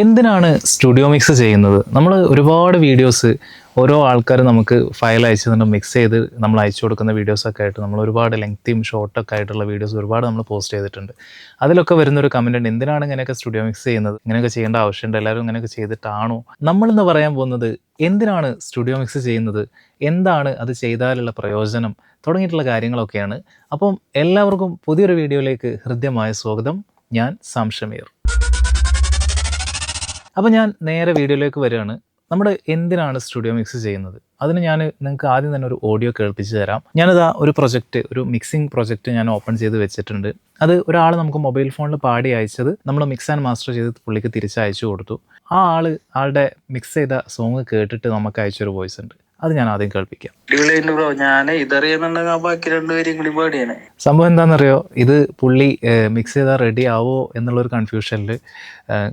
എന്തിനാണ് studio mix ചെയ്യുന്നത്? നമ്മൾ ഒരുപാട് വീഡിയോസ് ഓരോ ആൾക്കാർ നമുക്ക് ഫയൽ അയച്ചു തന്നെ മിക്സ് ചെയ്ത് നമ്മൾ അയച്ചു കൊടുക്കുന്ന വീഡിയോസൊക്കെ ആയിട്ട് നമ്മൾ ഒരുപാട് ലെങ്തിയും ഷോർട്ടൊക്കെ ആയിട്ടുള്ള വീഡിയോസ് ഒരുപാട് നമ്മൾ പോസ്റ്റ് ചെയ്തിട്ടുണ്ട്. അതിലൊക്കെ വരുന്നൊരു കമന്റ് ഉണ്ട് എന്തിനാണ് ഇങ്ങനെയൊക്കെ സ്റ്റുഡിയോ മിക്സ് ചെയ്യുന്നത്? ഇങ്ങനെയൊക്കെ ചെയ്യേണ്ട ആവശ്യമുണ്ട് എല്ലാവരും ഇങ്ങനെയൊക്കെ ചെയ്തിട്ടാണോ? നമ്മളിന്ന് പറയാൻ പോകുന്നത് എന്തിനാണ് സ്റ്റുഡിയോ മിക്സ് ചെയ്യുന്നത്? എന്താണ് അത് ചെയ്താലുള്ള പ്രയോജനം? തുടങ്ങിയിട്ടുള്ള കാര്യങ്ങളൊക്കെയാണ്. അപ്പം എല്ലാവർക്കും പുതിയൊരു വീഡിയോയിലേക്ക് ഹൃദ്യമായ സ്വാഗതം. ഞാൻ സാം ഷമീർ. അപ്പോൾ ഞാൻ നേരെ വീഡിയോയിലേക്ക് വരികയാണ്. നമ്മൾ എന്തിനാണ് സ്റ്റുഡിയോ മിക്സ് ചെയ്യുന്നത്? അതിന് ഞാൻ നിങ്ങൾക്ക് ആദ്യം തന്നെ ഒരു ഓഡിയോ കേൾപ്പിച്ച് തരാം. ഞാനിതാ ഒരു പ്രൊജക്റ്റ് ഒരു മിക്സിംഗ് പ്രൊജക്റ്റ് ഞാൻ ഓപ്പൺ ചെയ്ത് വെച്ചിട്ടുണ്ട്. അത് ഒരാൾ നമുക്ക് മൊബൈൽ ഫോണിൽ പാടി അയച്ചത് നമ്മൾ മിക്സ് ആൻഡ് മാസ്റ്റർ ചെയ്ത് പുള്ളിക്ക് തിരിച്ച് അയച്ചു കൊടുത്തു. ആ ആൾ ആളുടെ മിക്സ് ചെയ്ത സോങ് കേട്ടിട്ട് നമുക്ക് അയച്ചൊരു വോയിസ് ഉണ്ട്. അത് ഞാൻ ആദ്യം കേൾപ്പിക്കാം. ബ്രോ. ഞാൻ ഇതറിയുന്നുണ്ടെങ്കിൽ ബാക്കി രണ്ടുപേരും കൂടി പാടിയാണ്. സംഭവം എന്താണെന്നറിയോ ഇത് പുള്ളി മിക്സ് ചെയ്താൽ റെഡി ആവോ എന്നുള്ളൊരു കൺഫ്യൂഷനിൽ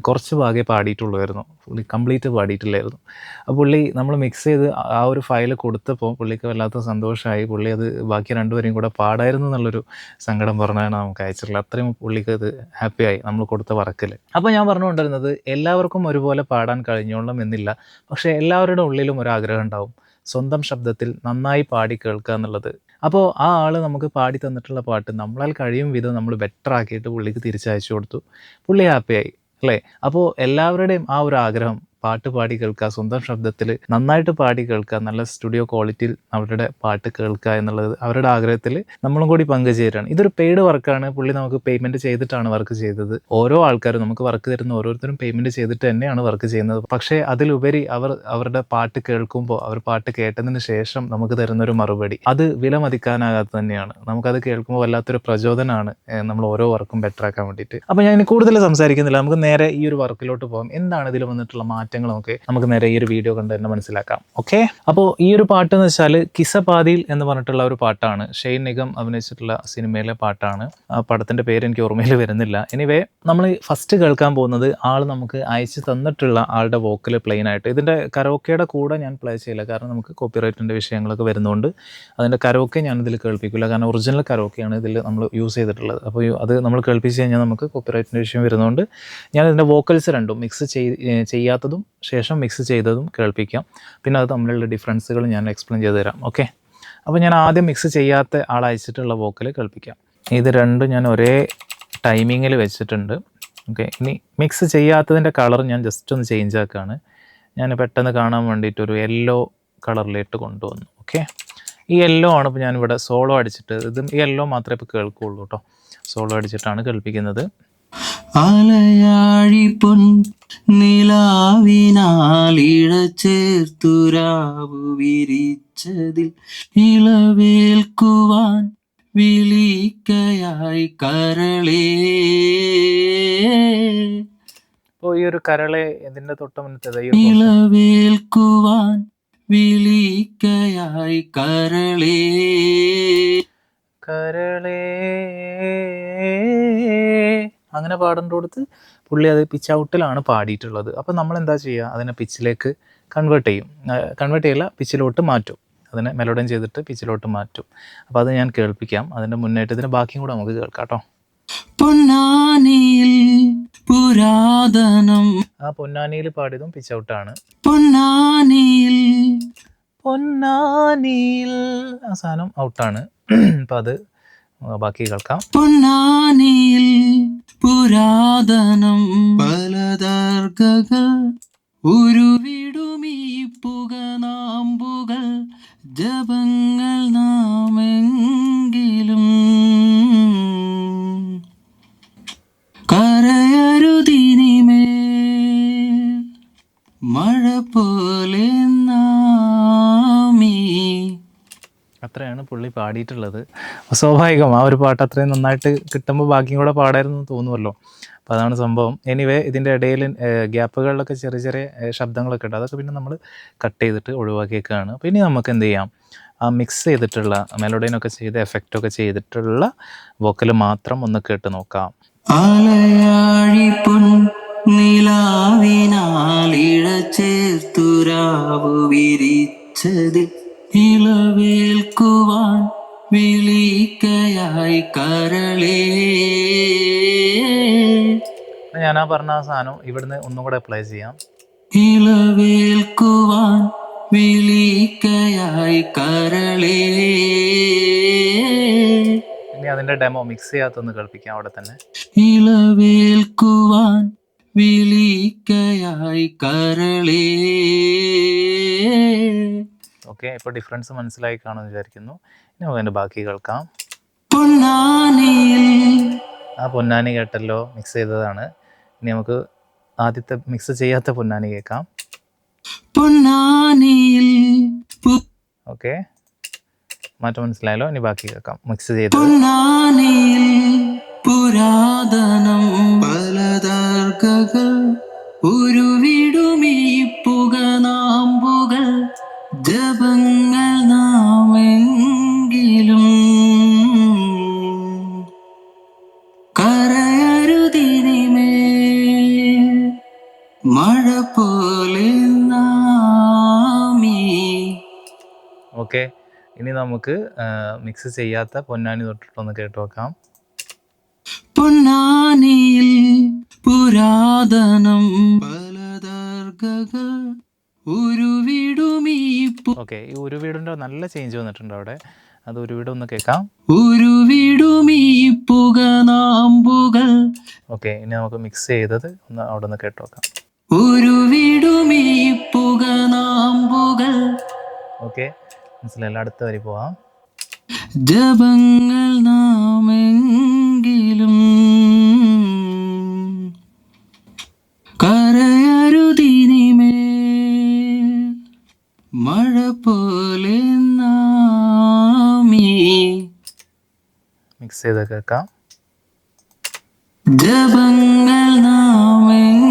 കുറച്ച് ഭാഗേ പാടിയിട്ടുള്ളായിരുന്നു. പുള്ളി കംപ്ലീറ്റ് പാടിയിട്ടില്ലായിരുന്നു. അപ്പോൾ പുള്ളി നമ്മൾ മിക്സ് ചെയ്ത് ആ ഒരു ഫയൽ കൊടുത്തപ്പോൾ പുള്ളിക്ക് വല്ലാത്ത സന്തോഷമായി പുള്ളി അത് ബാക്കി രണ്ടുപേരെയും കൂടെ പാടായിരുന്നു എന്നുള്ളൊരു സങ്കടം പറഞ്ഞാണ് നമുക്ക് അയച്ചിട്ടുള്ളത്. അത്രയും പുള്ളിക്ക് അത് ഹാപ്പിയായി നമ്മൾ കൊടുത്ത വർക്കിൽ അപ്പോൾ ഞാൻ പറഞ്ഞുകൊണ്ടിരുന്നത് എല്ലാവർക്കും ഒരുപോലെ പാടാൻ കഴിഞ്ഞോളണം എന്നില്ല. പക്ഷേ എല്ലാവരുടെ ഉള്ളിലും ഒരു ആഗ്രഹം ഉണ്ടാവും. സ്വന്തം ശബ്ദത്തിൽ നന്നായി പാടി കേൾക്കുക എന്നുള്ളത്. അപ്പോൾ ആ ആൾ നമുക്ക് പാടി തന്നിട്ടുള്ള പാട്ട് നമ്മളാൽ കഴിയും വിധം നമ്മൾ ബെറ്റർ ആക്കിയിട്ട് പുള്ളിക്ക് തിരിച്ചയച്ചു കൊടുത്തു. പുള്ളി ഹാപ്പിയായി അല്ലേ? അപ്പോൾ എല്ലാവരുടെയും ആ ഒരു ആഗ്രഹം പാട്ട് പാടി കേൾക്കുക സ്വന്തം ശബ്ദത്തിൽ നന്നായിട്ട് പാടി കേൾക്കുക നല്ല സ്റ്റുഡിയോ ക്വാളിറ്റിയിൽ അവരുടെ പാട്ട് കേൾക്കുക എന്നുള്ളത് അവരുടെ ആഗ്രഹത്തിൽ നമ്മളും കൂടി പങ്കുചേരാണ് ഇതൊരു പെയ്ഡ് വർക്കാണ് പുള്ളി നമുക്ക് പേയ്മെന്റ് ചെയ്തിട്ടാണ് വർക്ക് ചെയ്തത്. ഓരോ ആൾക്കാരും നമുക്ക് വർക്ക് തരുന്ന ഓരോരുത്തരും പേയ്മെന്റ് ചെയ്തിട്ട് തന്നെയാണ് വർക്ക് ചെയ്യുന്നത്. പക്ഷേ അതിലുപരി അവർ അവരുടെ പാട്ട് കേൾക്കുമ്പോൾ അവർ പാട്ട് കേട്ടതിന് ശേഷം നമുക്ക് തരുന്ന ഒരു മറുപടി. അത് വിലമതിക്കാനാകാത്ത തന്നെയാണ്. നമുക്കത് കേൾക്കുമ്പോൾ വല്ലാത്തൊരു പ്രചോദനമാണ്. നമ്മൾ ഓരോ വർക്കും ബെറ്റർ ആക്കാൻ വേണ്ടിയിട്ട്. അപ്പോൾ ഞാൻ കൂടുതൽ സംസാരിക്കുന്നില്ല. നമുക്ക് നേരെ ഈ ഒരു വർക്കിലോട്ട് പോകാം എന്താണ് ഇതിൽ വന്നിട്ടുള്ള മാറ്റങ്ങളൊക്കെ നമുക്ക് നേരെ ഈ ഒരു വീഡിയോ കണ്ട് തന്നെ മനസ്സിലാക്കാം. ഓക്കെ അപ്പോൾ ഈ ഒരു പാട്ട് എന്ന് വെച്ചാൽ കിസപാതിയിൽ എന്ന് പറഞ്ഞിട്ടുള്ള ഒരു പാട്ടാണ്. ഷെയ്ൻ നിഗം അഭിനയിച്ചിട്ടുള്ള സിനിമയിലെ പാട്ടാണ്. ആ പടത്തിന്റെ പേര് എനിക്ക് ഓർമ്മയിൽ വരുന്നില്ല. എനിവേ നമ്മൾ ഫസ്റ്റ് കേൾക്കാൻ പോകുന്നത് ആൾ നമുക്ക് അയച്ചു തന്നിട്ടുള്ള ആളുടെ വോക്കൽ പ്ലെയിൻ ആയിട്ട്. ഇതിന്റെ കരോക്കയുടെ കൂടെ ഞാൻ പ്ലേ ചെയ്യില്ല. കാരണം നമുക്ക് കോപ്പിറൈറ്റിന്റെ വിഷയങ്ങളൊക്കെ വരുന്നതുകൊണ്ട് അതിന്റെ കരോക്കെ ഞാൻ ഇതിൽ കേൾപ്പിക്കില്ല കാരണം ഒറിജിനൽ കരോക്കെയാണ് ഇതിൽ നമ്മൾ യൂസ് ചെയ്തിട്ടുള്ളത്. അപ്പോൾ അത് നമ്മൾ കേൾപ്പിച്ച് കഴിഞ്ഞാൽ നമുക്ക് കോപ്പിറൈറ്റിന്റെ വിഷയം വരുന്നതുകൊണ്ട് ഞാൻ ഇതിന്റെ വോക്കൽസ് രണ്ടും മിക്സ് ചെയ്യാത്തതും ശേഷം മിക്സ് ചെയ്തതും കേൾപ്പിക്കാം. പിന്നെ അത് തമ്മിലുള്ള ഡിഫറൻസുകൾ ഞാൻ എക്സ്പ്ലെയിൻ ചെയ്ത് തരാം. ഓക്കെ അപ്പോൾ ഞാൻ ആദ്യം മിക്സ് ചെയ്യാത്ത ആൾ അയച്ചിട്ടുള്ള വോക്കൽ കേൾപ്പിക്കാം. ഇത് രണ്ടും ഞാൻ ഒരേ ടൈമിങ്ങിൽ വെച്ചിട്ടുണ്ട്. ഓക്കെ ഇനി മിക്സ് ചെയ്യാത്തതിന്റെ കളർ ഞാൻ ജസ്റ്റ് ഒന്ന് ചേഞ്ച് ആക്കുകയാണ് ഞാൻ പെട്ടെന്ന് കാണാൻ വേണ്ടിയിട്ട് ഒരു യെല്ലോ കളറിലേക്ക് കൊണ്ടുവന്നു. ഓക്കെ ഈ യെല്ലോ ആണ് ഇപ്പോൾ ഞാനിവിടെ സോളോ അടിച്ചിട്ട് ഇത് യെല്ലോ മാത്രമേ ഇപ്പോൾ കേൾക്കുകയുള്ളൂ കേട്ടോ സോളോ അടിച്ചിട്ടാണ് കേൾപ്പിക്കുന്നത്. അലയാഴി പൊൻ നിലാവിനാലിഴ ചേർത്തുരാവു വിരിച്ചതിൽ ഇളവേൽക്കുവാൻ വിളിക്കയായി കരളേ. അപ്പോൾ ഈ ഒരു കരളെ ഇതിന്റെ തൊട്ട് മുന്നത്തെ. ഇളവേൽക്കുവാൻ വിളിക്കയായി കരളേ. കരളേ. അങ്ങനെ പാടേണ്ടടുത്ത് പുള്ളി അത് പിച്ച് ഔട്ടിലാണ് പാടിയിട്ടുള്ളത്. അപ്പോൾ നമ്മൾ എന്താ ചെയ്യുക അതിനെ പിച്ചിലേക്ക് കൺവേർട്ട് ചെയ്യും. കൺവേർട്ട് ചെയ്യില്ല പിച്ചിലോട്ട് മാറ്റും. അതിനെ മെലോഡൻ ചെയ്തിട്ട് പിച്ചിലോട്ട് മാറ്റും. അപ്പോൾ അത് ഞാൻ കേൾപ്പിക്കാം. അതിന്റെ മുന്നേറ്റത്തിന് ഇതിന് ബാക്കിയും കൂടെ നമുക്ക് കേൾക്കാം കേട്ടോ പൊന്നാനിയിൽ പുരാതനം. ആ പൊന്നാനിയിൽ പാടിയതും പിച്ച് ഔട്ടാണ് പൊന്നാനിയിൽ. പൊന്നാനിയിൽ ആ സാധനം ഔട്ടാണ് അപ്പോൾ അത് ബാക്കി കേൾക്കാം. പൊന്നാനിയിൽ പുരാതനം. പലതർഗകൾ ഉരുവിടുമീ പുകനാമ്പുകൾ ജപങ്ങൾ നാമെങ്കിലും കരയരുതിനിമേ മഴ പോലെ അത്രയാണ് പുള്ളി പാടിയിട്ടുള്ളത്. സ്വാഭാവികം ആ ഒരു പാട്ട് അത്രയും നന്നായിട്ട് കിട്ടുമ്പോൾ ബാക്കിയും കൂടെ പാടായിരുന്നു തോന്നുമല്ലോ അപ്പോൾ അതാണ് സംഭവം. എനിവേ ഇതിന്റെ ഇടയിൽ ഗ്യാപ്പുകളിലൊക്കെ ചെറിയ ചെറിയ ശബ്ദങ്ങളൊക്കെ ഉണ്ട്. അതൊക്കെ പിന്നെ നമ്മൾ കട്ട് ചെയ്തിട്ട് ഒഴിവാക്കിയേക്കാണ്. ഇനി നമുക്ക് എന്ത് ചെയ്യാം? ആ മിക്സ് ചെയ്തിട്ടുള്ള മെലോഡിനൊക്കെ ചെയ്ത് എഫക്റ്റൊക്കെ ചെയ്തിട്ടുള്ള വോക്കൽ മാത്രം ഒന്ന് കേട്ട് നോക്കാം. നിലാവിനാൽ ഇഴ ചേർത്തുരാവു വിരിച്ചതിൽ ഇളവേൽക്കുവാൻ വിളിക്കയായി കരളേ. ഞാൻ ആ പറഞ്ഞ സാധനം ഇവിടുന്ന് ഒന്നും കൂടെ അപ്ലൈ ചെയ്യാം. ഇളവേൽക്കുവാൻ വിളിക്കയായി കരളേ. ഇനി അതിന്റെ ഡെമോ മിക്സ് ചെയ്യാത്തൊന്ന് കേൾപ്പിക്കാം അവിടെ തന്നെ. ഇളവേൽക്കുവാൻ വിളിക്കയായി കരളേ. ഓക്കെ ഇപ്പോൾ ഡിഫറൻസ് മനസ്സിലായി കാണുമെന്ന് വിചാരിക്കുന്നു. ഇനി നമുക്ക് അതിന്റെ ബാക്കി കേൾക്കാം. ആ പൊന്നാനി കേട്ടല്ലോ മിക്സ് ചെയ്തതാണ്. ഇനി നമുക്ക് ആദ്യത്തെ മിക്സ് ചെയ്യാത്ത പൊന്നാനി കേൾക്കാം. പൊന്നാനിയിൽ ഓക്കെ. മാറ്റം മനസ്സിലായല്ലോ ഇനി ബാക്കി കേൾക്കാം. മിക്സ് ചെയ്ത് പുരാതനം. പലതാർക്കകൾ ഉരുവിടുമീ ഓക്കെ. ഇനി നമുക്ക് മിക്സ് ചെയ്യാത്ത പൊന്നാനി തൊട്ടിട്ടൊന്ന് കേട്ട് നോക്കാം. പൊന്നാനിയിൽ പുരാതനം പലതർഗകൾ ഉരുവിടുമീ ഓക്കെ ഈ ഒരു വീടിന്റെ നല്ല ചേഞ്ച് വന്നിട്ടുണ്ട് അവിടെ. അത് ഒരു വീട് ഒന്ന് കേൾക്കാം. ഉരുവിടുമീ പുകനാമ്പുകൾ ഓക്കെ ഇനി നമുക്ക് മിക്സ് ചെയ്തത് ഒന്ന് അവിടെ ഒന്ന് കേട്ട് നോക്കാം. ഉരുവിടുമീ പുകനാമ്പുകൾ ഓക്കെ മനസ്സിലായില്ല. അടുത്ത വരി പോവാം. ജപങ്ങൾ നാമെങ്കിലും കരയരുതിനിമേ മഴ പോലെ നാമീ. മിക്സ് ചെയ്ത് കേൾക്കാം. ജപങ്ങൾ നാമെങ്കിലും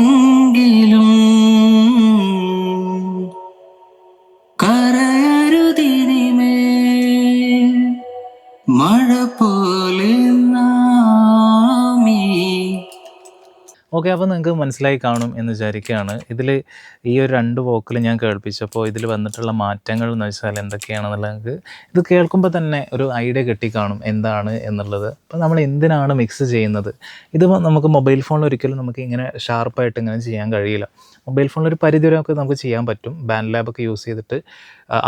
അപ്പോൾ നിങ്ങൾക്ക് മനസ്സിലായി കാണും എന്ന് വിചാരിക്കുകയാണ്. ഇതിൽ ഈ ഒരു രണ്ട് വോക്കിൽ ഞാൻ കേൾപ്പിച്ചപ്പോൾ ഇതിൽ വന്നിട്ടുള്ള മാറ്റങ്ങൾ എന്ന് വെച്ചാൽ എന്തൊക്കെയാണെന്നുള്ളത് നിങ്ങൾക്ക് ഇത് കേൾക്കുമ്പോൾ തന്നെ ഒരു ഐഡിയ കിട്ടിക്കാണും എന്താണ് എന്നുള്ളത്. അപ്പോൾ നമ്മൾ എന്തിനാണ് മിക്സ് ചെയ്യുന്നത്? ഇത് നമുക്ക് മൊബൈൽ ഫോണിൽ ഒരിക്കലും നമുക്ക് ഇങ്ങനെ ഷാർപ്പായിട്ട് ഇങ്ങനെ ചെയ്യാൻ കഴിയില്ല. മൊബൈൽ ഫോണിൽ ഒരു പരിധി വരെ നമുക്ക് ചെയ്യാൻ പറ്റും. ബാൻഡ് ലാബൊക്കെ യൂസ് ചെയ്തിട്ട്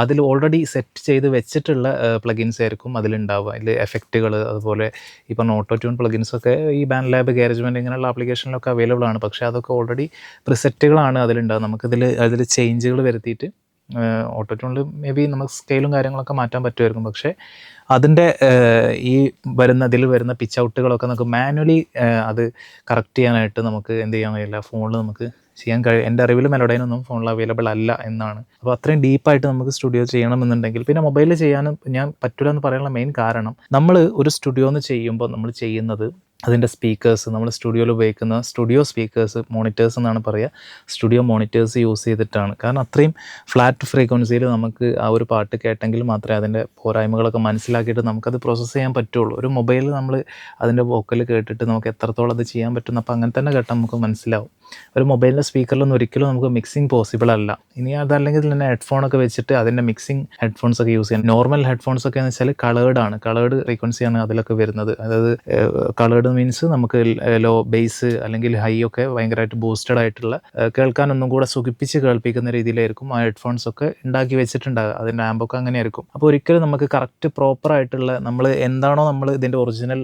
അതിൽ ഓൾറെഡി സെറ്റ് ചെയ്ത് വെച്ചിട്ടുള്ള പ്ലഗിൻസ് ആയിരിക്കും അതിലുണ്ടാവുക. അതിൽ എഫക്റ്റുകൾ അതുപോലെ ഇപ്പോൾ ഓട്ടോ ട്യൂൺ പ്ലഗിൻസ് ഒക്കെ ഈ ബാൻഡ് ലാബ് ഗാരേജ്മെന്റ് ഇങ്ങനെയുള്ള ആപ്ലിക്കേഷനിലൊക്കെ അവൈലബിൾ ആണ്. പക്ഷേ അതൊക്കെ ഓൾറെഡി പ്രിസെറ്റുകളാണ് അതിലുണ്ടാവുക. നമുക്കിതിൽ അതിൽ ചേഞ്ചുകൾ വരുത്തിയിട്ട് ഓട്ടോ ട്യൂണിൽ മേ ബി നമുക്ക് സ്കെയിലും കാര്യങ്ങളൊക്കെ മാറ്റാൻ പറ്റുമായിരിക്കും. പക്ഷേ അതിന്റെ ഈ വരുന്ന ഇതിൽ വരുന്ന പിച്ച് ഔട്ടുകളൊക്കെ നമുക്ക് മാനുവലി അത് കറക്റ്റ് ചെയ്യാനായിട്ട് നമുക്ക് എന്ത് ചെയ്യാൻ കഴിയില്ല. ഫോണിൽ നമുക്ക് ചെയ്യാൻ കഴിയും എന്റെ അറിവിൽ മെലോഡൈനൊന്നും ഫോണിൽ അവൈലബിൾ അല്ല എന്നാണ്. അപ്പോൾ അത്രയും ഡീപ്പായിട്ട് നമുക്ക് സ്റ്റുഡിയോ ചെയ്യണമെന്നുണ്ടെങ്കിൽ പിന്നെ മൊബൈലിൽ ചെയ്യാനും ഞാൻ പറ്റില്ല എന്ന് പറയാനുള്ള മെയിൻ കാരണം നമ്മൾ ഒരു സ്റ്റുഡിയോ എന്ന് ചെയ്യുമ്പോൾ നമ്മൾ ചെയ്യുന്നത് അതിന്റെ സ്പീക്കേഴ്സ് നമ്മൾ സ്റ്റുഡിയോയിൽ ഉപയോഗിക്കുന്ന സ്റ്റുഡിയോ സ്പീക്കേഴ്സ് മോണിറ്റേഴ്സ് എന്നാണ് പറയുക സ്റ്റുഡിയോ മോണിറ്റേഴ്സ് യൂസ് ചെയ്തിട്ടാണ്. കാരണം അത്രയും ഫ്ലാറ്റ് ഫ്രീക്വൻസിയിൽ നമുക്ക് ആ ഒരു പാട്ട് കേട്ടെങ്കിൽ മാത്രമേ അതിന്റെ പോരായ്മകളൊക്കെ മനസ്സിലാക്കിയിട്ട് നമുക്കത് പ്രോസസ്സ് ചെയ്യാൻ പറ്റുള്ളൂ. ഒരു മൊബൈലിൽ നമ്മൾ അതിന്റെ വോക്കൽ കേട്ടിട്ട് നമുക്ക് എത്രത്തോളം അത് ചെയ്യാൻ പറ്റും അപ്പോൾ അങ്ങനെ തന്നെ കേട്ടാൽ നമുക്ക് മനസ്സിലാവും. ഒരു മൊബൈലിന്റെ സ്പീക്കറിലൊന്നും ഒരിക്കലും നമുക്ക് മിക്സിംഗ് പോസിബിൾ അല്ല. ഇനി അതല്ലെങ്കിൽ തന്നെ ഹെഡ്ഫോണൊക്കെ വെച്ചിട്ട് അതിന്റെ മിക്സിംഗ് ഹെഡ്ഫോൺസ് ഒക്കെ യൂസ് ചെയ്യാം. നോർമൽ ഹെഡ്ഫോൺസ് ഒക്കെ എന്ന് വെച്ചാൽ കളേർഡ് ആണ്. കളേർഡ് ഫ്രീക്വൻസിയാണ് അതിലൊക്കെ വരുന്നത്. അതായത് കളേർഡ് മീൻസ് നമുക്ക് ലോ ബേസ് അല്ലെങ്കിൽ ഹൈ ഒക്കെ ഭയങ്കരമായിട്ട് ബൂസ്റ്റഡ് ആയിട്ടുള്ള കേൾക്കാൻ ഒന്നും കൂടെ സുഖിപ്പിച്ച് കേൾപ്പിക്കുന്ന രീതിയിലായിരിക്കും ആ ഹെഡ്ഫോൺസ് ഒക്കെ ഉണ്ടാക്കി വെച്ചിട്ടുണ്ടാകുക അതിന്റെ ആമ്പൊക്കെ അങ്ങനെ ആയിരിക്കും അപ്പോൾ ഒരിക്കലും നമുക്ക് കറക്റ്റ് പ്രോപ്പർ ആയിട്ടുള്ള നമ്മൾ എന്താണോ നമ്മൾ ഇതിന്റെ ഒറിജിനൽ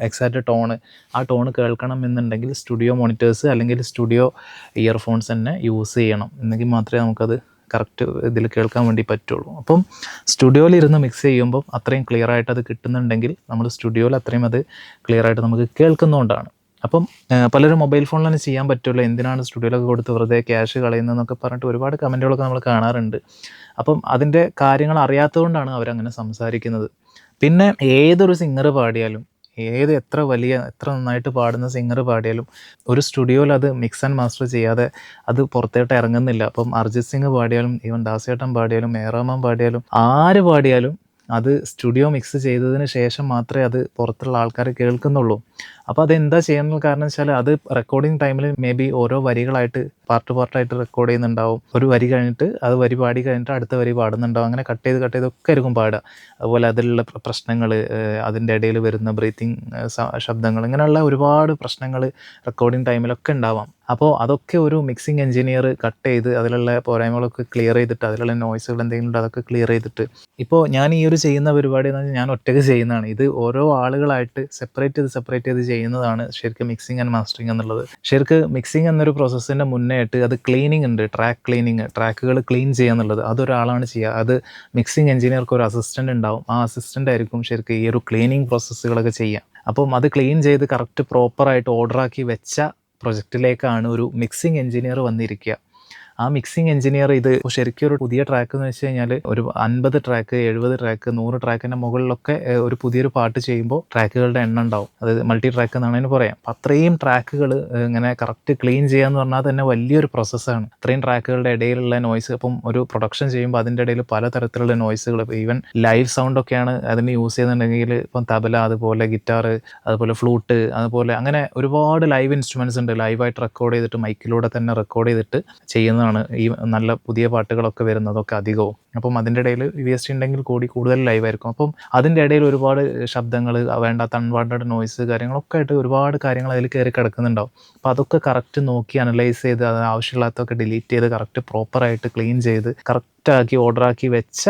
എക്സാക്റ്റ് ടോണ് ആ ടോൺ കേൾക്കണം എന്നുണ്ടെങ്കിൽ സ്റ്റുഡിയോ മോണിറ്റേഴ്സ് അല്ലെങ്കിൽ സ്റ്റുഡിയോ ഇയർഫോൺസ് തന്നെ യൂസ് ചെയ്യണം. എന്നെങ്കിൽ മാത്രമേ നമുക്കത് കറക്റ്റ് ഇതിൽ കേൾക്കാൻ വേണ്ടി പറ്റുള്ളൂ. അപ്പം സ്റ്റുഡിയോയിൽ ഇരുന്ന് മിക്സ് ചെയ്യുമ്പോൾ അത്രയും ക്ലിയർ ആയിട്ട് അത് കിട്ടുന്നുണ്ടെങ്കിൽ നമ്മൾ സ്റ്റുഡിയോയിൽ അത്രയും അത് ക്ലിയർ ആയിട്ട് നമുക്ക് കേൾക്കുന്നതുകൊണ്ടാണ് അപ്പം പലരും മൊബൈൽ ഫോണിൽ തന്നെ ചെയ്യാൻ പറ്റുമല്ലോ എന്തിനാണ് സ്റ്റുഡിയോയിലൊക്കെ കൊടുത്ത് വെറുതെ ക്യാഷ് കളയുന്നതെന്നൊക്കെ പറഞ്ഞിട്ട് ഒരുപാട് കമന്റുകളൊക്കെ നമ്മൾ കാണാറുണ്ട്. അപ്പം അതിന്റെ കാര്യങ്ങൾ അറിയാത്തതുകൊണ്ടാണ് അവരങ്ങനെ സംസാരിക്കുന്നത്. പിന്നെ ഏതൊരു സിംഗർ പാടിയാലും ഏത് എത്ര വലിയ എത്ര നന്നായിട്ട് പാടുന്ന സിംഗർ പാടിയാലും ഒരു സ്റ്റുഡിയോയിൽ അത് മിക്സ് ആൻഡ് മാസ്റ്റർ ചെയ്യാതെ അത് പുറത്തോട്ട് ഇറങ്ങുന്നില്ല. അപ്പം അർജിത് സിംഗ് പാടിയാലും ഈവൻ ദാസേട്ടൻ പാടിയാലും മേറാമൻ പാടിയാലും ആര് പാടിയാലും അത് സ്റ്റുഡിയോ മിക്സ് ചെയ്തതിന് ശേഷം മാത്രമേ അത് പുറത്തുള്ള ആൾക്കാർ കേൾക്കുന്നുള്ളൂ. അപ്പോൾ അതെന്താ ചെയ്യുന്നത് കാരണം വെച്ചാൽ അത് റെക്കോർഡിംഗ് ടൈമിൽ മേ ബി ഓരോ വരികളായിട്ട് പാർട്ട് പാർട്ടായിട്ട് റെക്കോർഡ് ചെയ്യുന്നുണ്ടാവും. ഒരു വരി കഴിഞ്ഞിട്ട് അത് വരി പാടി കഴിഞ്ഞിട്ട് അടുത്ത വരി പാടുന്നുണ്ടാവും. അങ്ങനെ കട്ട് ചെയ്ത് കട്ട് ചെയ്തൊക്കെ ആയിരിക്കും പാടുക. അതുപോലെ അതിലുള്ള പ്രശ്നങ്ങൾ അതിന്റെ ഇടയിൽ വരുന്ന ബ്രീത്തിങ് ശബ്ദങ്ങൾ ഇങ്ങനെയുള്ള ഒരുപാട് പ്രശ്നങ്ങൾ റെക്കോർഡിംഗ് ടൈമിലൊക്കെ ഉണ്ടാവാം. അപ്പോൾ അതൊക്കെ ഒരു മിക്സിംഗ് എഞ്ചിനീയർ കട്ട് ചെയ്ത് അതിലുള്ള പോരായ്മകളൊക്കെ ക്ലിയർ ചെയ്തിട്ട് അതിലുള്ള നോയ്സുകൾ എന്തെങ്കിലും ഉണ്ടോ അതൊക്കെ ക്ലിയർ ചെയ്തിട്ട്. ഇപ്പോൾ ഞാൻ ഈ ഒരു ചെയ്യുന്ന പരിപാടി എന്ന് പറഞ്ഞാൽ ഞാൻ ഒറ്റയ്ക്ക് ചെയ്യുന്നതാണ്. ഇത് ഓരോ ആളുകളായിട്ട് സെപ്പറേറ്റ് ചെയ്ത് സെപ്പറേറ്റ് ചെയ്ത് ചെയ്യുന്നതാണ് ശരിക്കും മിക്സിംഗ് ആൻഡ് മാസ്റ്ററിങ് എന്നുള്ളത്. ശരിക്ക് മിക്സിംഗ് എന്നൊരു പ്രോസസ്സിന്റെ മുന്നേ ആയിട്ട് അത് ക്ലീനിങ് ഉണ്ട് ട്രാക്ക് ക്ലീനിങ് ട്രാക്കുകൾ ക്ലീൻ ചെയ്യുക എന്നുള്ളത് അതൊരാളാണ് ചെയ്യുക. അത് മിക്സിംഗ് എഞ്ചിനീയർക്ക് ഒരു അസിസ്റ്റന്റ് ഉണ്ടാവും. ആ അസിസ്റ്റന്റ് ആയിരിക്കും ശരിക്കും ഈ ഒരു ക്ലീനിങ് പ്രോസസ്സുകളൊക്കെ ചെയ്യുക. അപ്പം അത് ക്ലീൻ ചെയ്ത് കറക്റ്റ് പ്രോപ്പറായിട്ട് ഓർഡറാക്കി വെച്ച പ്രൊജക്റ്റിലേക്കാണ് ഒരു മിക്സിംഗ് എഞ്ചിനീയർ വന്നിരിക്കുക. ആ മിക്സിംഗ് എഞ്ചിനീയർ ഇത് ശരിക്കും ഒരു പുതിയ ട്രാക്ക് എന്ന് വെച്ച് കഴിഞ്ഞാൽ ഒരു അൻപത് ട്രാക്ക് എഴുപത് ട്രാക്ക് നൂറ് ട്രാക്കിന്റെ മുകളിലൊക്കെ ഒരു പുതിയൊരു പാട്ട് ചെയ്യുമ്പോൾ ട്രാക്കുകളുടെ എണ്ണം ഉണ്ടാവും. അതായത് മൾട്ടി ട്രാക്ക് എന്നാണ് അതിന് പറയാം. അപ്പം അത്രയും ട്രാക്കുകൾ ഇങ്ങനെ കറക്റ്റ് ക്ലീൻ ചെയ്യുക എന്ന് പറഞ്ഞാൽ തന്നെ വലിയൊരു പ്രോസസ്സാണ് അത്രയും ട്രാക്കുകളുടെ ഇടയിലുള്ള നോയ്സ് അപ്പം ഒരു പ്രൊഡക്ഷൻ ചെയ്യുമ്പോൾ അതിന്റെ ഇടയിൽ പലതരത്തിലുള്ള നോയ്സുകൾ ഈവൻ ലൈവ് സൗണ്ട് ഒക്കെയാണ് അതിന് യൂസ് ചെയ്യുന്നുണ്ടെങ്കിൽ ഇപ്പം തബല അതുപോലെ ഗിറ്റാർ അതുപോലെ ഫ്ലൂട്ട് അതുപോലെ അങ്ങനെ ഒരുപാട് ലൈവ് ഇൻസ്ട്രുമെന്റ്സ് ഉണ്ട്. ലൈവായിട്ട് റെക്കോർഡ് ചെയ്തിട്ട് മൈക്കിലൂടെ തന്നെ റെക്കോർഡ് ചെയ്തിട്ട് ചെയ്യുന്നതാണ് ഈ നല്ല പുതിയ പാട്ടുകളൊക്കെ വരുന്നതൊക്കെ അധികവും. അപ്പം അതിന്റെ ഇടയിൽ വി എസ് ടി ഉണ്ടെങ്കിൽ കൂടി കൂടുതൽ ലൈവായിരിക്കും അപ്പം അതിന്റെ ഇടയിൽ ഒരുപാട് ശബ്ദങ്ങൾ വേണ്ടാത്ത അൺവാണ്ടഡ് നോയ്സ് കാര്യങ്ങളൊക്കെ ആയിട്ട് ഒരുപാട് കാര്യങ്ങൾ അതിൽ കയറി കിടക്കുന്നുണ്ടാവും. അപ്പോൾ അതൊക്കെ കറക്റ്റ് നോക്കി അനലൈസ് ചെയ്ത് അത് ആവശ്യമില്ലാത്തതൊക്കെ ഡിലീറ്റ് ചെയ്ത് കറക്റ്റ് പ്രോപ്പറായിട്ട് ക്ലീൻ ചെയ്ത് கரெക്റ്റാക്കി ഓർഡർ ആക്കി വെച്ച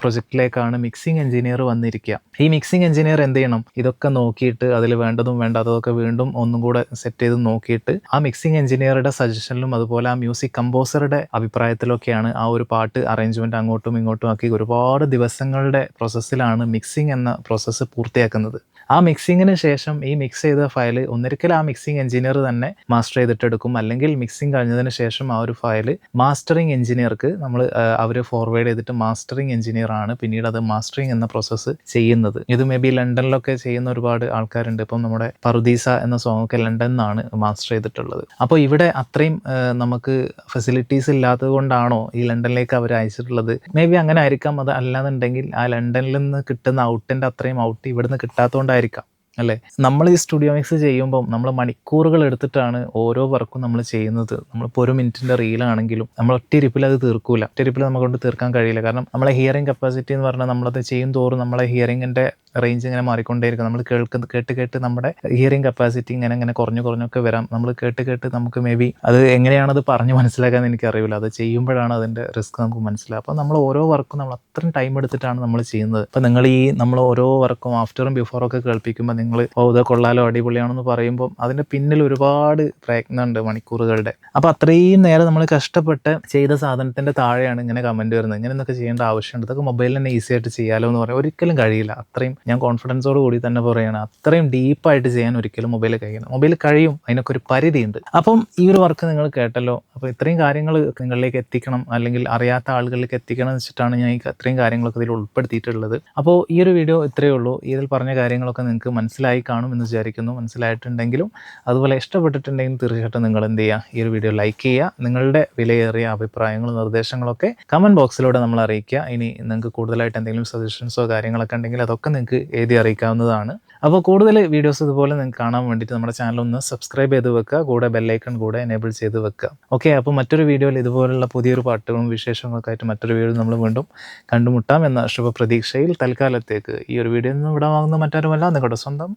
പ്രൊജക്റ്റിലേക്കാണ് മിക്സിംഗ് എഞ്ചിനീയർ വന്നിരിക്കുക. ഈ മിക്സിംഗ് എഞ്ചിനീയർ എന്ത് ചെയ്യണം? ഇതൊക്കെ നോക്കിയിട്ട് അതിൽ വേണ്ടതും വേണ്ടാത്തതൊക്കെ വീണ്ടും ഒന്നും കൂടെ സെറ്റ് ചെയ്ത് നോക്കിയിട്ട് ആ മിക്സിംഗ് എഞ്ചിനീയറുടെ സജഷനിലും അതുപോലെ ആ മ്യൂസിക് കമ്പോസറുടെ അഭിപ്രായത്തിലൊക്കെയാണ് ആ ഒരു പാട്ട് അറേഞ്ച്മെന്റ് അങ്ങോട്ടും ഇങ്ങോട്ടും ആക്കി ഒരുപാട് ദിവസങ്ങളുടെ പ്രോസസ്സിലാണ് മിക്സിംഗ് എന്ന പ്രോസസ്സ് പൂർത്തിയാക്കുന്നത്. ആ മിക്സിങ്ങിന് ശേഷം ഈ മിക്സ് ചെയ്ത ഫയൽ ഒന്നിരിക്കൽ ആ മിക്സിംഗ് എഞ്ചിനീയർ തന്നെ മാസ്റ്റർ ചെയ്തിട്ടെടുക്കും. അല്ലെങ്കിൽ മിക്സിംഗ് കഴിഞ്ഞതിന് ശേഷം ആ ഒരു ഫയൽ മാസ്റ്ററിംഗ് എഞ്ചിനീയർക്ക് നമ്മൾ അവർ ഫോർവേഡ് ചെയ്തിട്ട് മാസ്റ്ററിംഗ് എഞ്ചിനീയർ ആണ്. പിന്നീട് അത് മാസ്റ്ററിങ് എന്ന പ്രോസസ്സ് ചെയ്യുന്നത്. ഇത് മേ ബി ലണ്ടനിലൊക്കെ ചെയ്യുന്ന ഒരുപാട് ആൾക്കാരുണ്ട്. ഇപ്പം നമ്മുടെ പറുദീസ എന്ന സോങ് ഒക്കെ ലണ്ടനിൽ നിന്നാണ് മാസ്റ്റർ ചെയ്തിട്ടുള്ളത്. അപ്പോൾ ഇവിടെ അത്രയും നമുക്ക് ഫെസിലിറ്റീസ് ഇല്ലാത്തത് കൊണ്ടാണോ ഈ ലണ്ടനിലേക്ക് അവർ അയച്ചിട്ടുള്ളത്? മേ ബി അങ്ങനെ ആയിരിക്കാം. അത് അല്ലാന്നുണ്ടെങ്കിൽ ആ ലണ്ടനിൽ നിന്ന് കിട്ടുന്ന ഔട്ടിന്റെ അത്രയും ഔട്ട് ഇവിടുന്ന് കിട്ടാത്തതുകൊണ്ടായിരിക്കാം. അല്ലേ? നമ്മൾ ഈ സ്റ്റുഡിയോ മിക്സ് ചെയ്യുമ്പം നമ്മൾ മണിക്കൂറുകൾ എടുത്തിട്ടാണ് ഓരോ വർക്കും നമ്മൾ ചെയ്യുന്നത്. നമ്മളിപ്പോൾ ഒരു മിനിറ്റിന്റെ റീലാണെങ്കിലും നമ്മൾ ഒറ്റ ഇരിപ്പിൽ അത് തീർക്കൂല. ഒറ്റ ഇരിപ്പിൽ നമുക്ക് കൊണ്ട് തീർക്കാൻ കഴിയില്ല. കാരണം നമ്മളെ ഹിയറിംഗ് കപ്പാസിറ്റി എന്ന് പറഞ്ഞാൽ നമ്മളത് ചെയ്യും തോറും നമ്മളെ ഹിയറിങ്ങിന്റെ റേഞ്ച് ഇങ്ങനെ മാറിക്കൊണ്ടേയിരിക്കും. നമ്മൾ കേൾക്കുന്ന കേട്ട് കേട്ട് നമ്മുടെ ഹിയറിംഗ് കപ്പാസിറ്റി ഇങ്ങനെ ഇങ്ങനെ കുറഞ്ഞു കുറഞ്ഞൊക്കെ വരാം. നമ്മൾ കേട്ട് കേട്ട് നമുക്ക് മേ ബി അത് എങ്ങനെയാണത് പറഞ്ഞ് മനസ്സിലാക്കാൻ എനിക്കറിയില്ല. അത് ചെയ്യുമ്പോഴാണ് അതിന്റെ റിസ്ക് നമുക്ക് മനസ്സിലാവും അപ്പോൾ നമ്മൾ ഓരോ വർക്കും നമ്മൾ അത്രയും ടൈം എടുത്തിട്ടാണ് നമ്മൾ ചെയ്യുന്നത്. അപ്പോൾ നിങ്ങൾ ഈ നമ്മൾ ഓരോ വർക്കും ആഫ്റ്ററും ബിഫോറും ഒക്കെ കേൾപ്പിക്കുമ്പോൾ നിങ്ങൾ ഓ ഇത് കൊള്ളാലോ അടിപൊളിയാണെന്ന് പറയുമ്പോൾ അതിന്റെ പിന്നിൽ ഒരുപാട് പ്രയത്നമുണ്ട് മണിക്കൂറുകളുടെ. അപ്പോൾ അത്രയും നേരം നമ്മൾ കഷ്ടപ്പെട്ട് ചെയ്ത സാധനത്തിന്റെ താഴെയാണ് ഇങ്ങനെ കമന്റ് വരുന്നത്. ഇങ്ങനെ എന്നൊക്കെ ചെയ്യേണ്ട ആവശ്യമുണ്ട്? ഇതൊക്കെ മൊബൈലിൽ തന്നെ ഈസി ആയിട്ട് ചെയ്യാലോ എന്ന് പറയാം ഒരിക്കലും കഴിയില്ല. അത്രയും ഞാൻ കോൺഫിഡൻസോട് കൂടി തന്നെ പറയുകയാണ് അത്രയും ഡീപ്പായിട്ട് ചെയ്യാൻ ഒരിക്കലും മൊബൈൽ കഴിയണം മൊബൈൽ കഴിയും അതിനൊക്കെ ഒരു പരിധിയുണ്ട്. അപ്പം ഈ ഒരു വർക്ക് നിങ്ങൾ കേട്ടല്ലോ. അപ്പോൾ ഇത്രയും കാര്യങ്ങൾ നിങ്ങളിലേക്ക് എത്തിക്കണം അല്ലെങ്കിൽ അറിയാത്ത ആളുകളിലേക്ക് എത്തിക്കണം എന്ന് വെച്ചിട്ടാണ് ഞാൻ ഈ ഇത്രയും കാര്യങ്ങളൊക്കെ ഇതിൽ ഉൾപ്പെടുത്തിയിട്ടുള്ളത്. അപ്പോൾ ഈ ഒരു വീഡിയോ ഇത്രയേ ഉള്ളൂ. ഇതിൽ പറഞ്ഞ കാര്യങ്ങളൊക്കെ നിങ്ങൾക്ക് മനസ്സിലായി കാണും എന്ന് വിചാരിക്കുന്നു. മനസ്സിലായിട്ടുണ്ടെങ്കിലും അതുപോലെ ഇഷ്ടപ്പെട്ടിട്ടുണ്ടെങ്കിൽ തീർച്ചയായിട്ടും നിങ്ങൾ എന്ത് ചെയ്യുക ഈ ഒരു വീഡിയോ ലൈക്ക് ചെയ്യുക നിങ്ങളുടെ വിലയേറിയ അഭിപ്രായങ്ങളും നിർദ്ദേശങ്ങളൊക്കെ കമന്റ് ബോക്സിലൂടെ നമ്മൾ അറിയിക്കുക. ഇനി നിങ്ങൾക്ക് കൂടുതലായിട്ട് എന്തെങ്കിലും സജഷൻസോ കാര്യങ്ങളൊക്കെ ഉണ്ടെങ്കിൽ അതൊക്കെ നിങ്ങൾക്ക് എഴുതി അറിയിക്കാവുന്നതാണ്. അപ്പോൾ കൂടുതൽ വീഡിയോസ് ഇതുപോലെ നിങ്ങൾക്ക് കാണാൻ വേണ്ടിയിട്ട് നമ്മുടെ ചാനൽ ഒന്ന് സബ്സ്ക്രൈബ് ചെയ്ത് വെക്കുക. കൂടെ ബെല്ലൈക്കൺ കൂടെ എനേബിൾ ചെയ്ത് വെക്കുക. ഓക്കെ അപ്പോൾ മറ്റൊരു വീഡിയോയിൽ ഇതുപോലുള്ള പുതിയൊരു പാട്ടുകളും വിശേഷങ്ങളൊക്കെ ആയിട്ട് മറ്റൊരു വീഡിയോ നമ്മൾ വീണ്ടും കണ്ടുമുട്ടാം എന്ന ശുഭ പ്രതീക്ഷയിൽ തൽക്കാലത്തേക്ക് ഈ ഒരു വീഡിയോയിൽ നിന്ന് വിടാൻ വാങ്ങുന്ന മറ്റാരുമല്ല. നിങ്ങളുടെ സ്വന്തം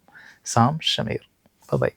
സാം ഷമീർ. ബൈ